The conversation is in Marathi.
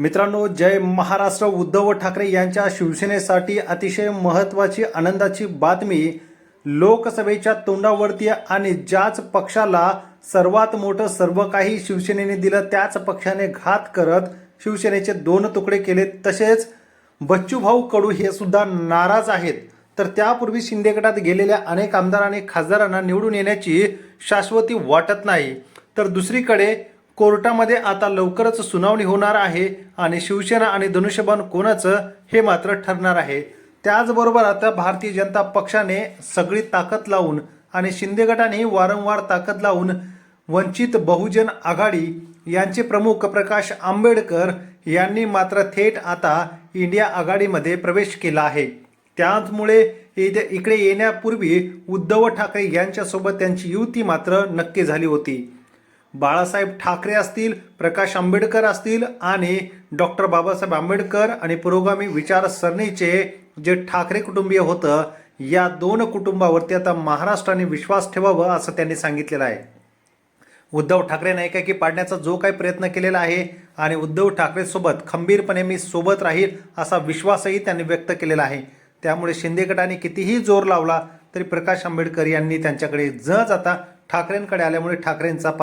मित्रांनो जय महाराष्ट्र. उद्धव ठाकरे यांच्या शिवसेनेसाठी अतिशय महत्त्वाची आनंदाची बातमी लोकसभेच्या तोंडावरती आणि ज्याच पक्षाला सर्वात मोठं सर्व काही शिवसेनेने दिलं त्याच पक्षाने घात करत शिवसेनेचे दोन तुकडे केले. तसेच बच्चूभाऊ कडू हे सुद्धा नाराज आहेत. तर त्यापूर्वी शिंदे गटात गेलेल्या अनेक आमदार आणि खासदारांना निवडून येण्याची शाश्वती वाटत नाही. तर दुसरीकडे कोर्टामध्ये आता लवकरच सुनावणी होणार आहे आणि शिवसेना आणि धनुष्यबाण कोणाचं हे मात्र ठरणार आहे. त्याचबरोबर आता भारतीय जनता पक्षाने सगळी ताकद लावून आणि शिंदे गटाने वारंवार ताकद लावून वंचित बहुजन आघाडी यांचे प्रमुख प्रकाश आंबेडकर यांनी मात्र थेट आता इंडिया आघाडीमध्ये प्रवेश केला आहे. त्याचमुळे इथे इकडे येण्यापूर्वी उद्धव ठाकरे यांच्यासोबत त्यांची युती मात्र नक्की झाली होती. बाळासाहेब ठाकरे असतील प्रकाश आंबेडकर असतील आणि डॉक्टर बाबासाहेब आंबेडकर आणि पुरोगामी विचारसरणीचे जे ठाकरे कुटुंबीय होतं या दोन कुटुंबावरती आता महाराष्ट्राने विश्वास ठेवावा असं त्यांनी सांगितलेलं आहे. उद्धव ठाकरेंना एकाकी पाडण्याचा जो काही प्रयत्न केलेला आहे आणि उद्धव ठाकरेसोबत खंबीरपणे मी सोबत राहील असा विश्वासही त्यांनी व्यक्त केलेला आहे. त्यामुळे शिंदे गटाने कितीही जोर लावला तरी प्रकाश आंबेडकर यांनी त्यांच्याकडे ज जाता ठाकरेंकडे आल्यामुळे ठाकरेंचा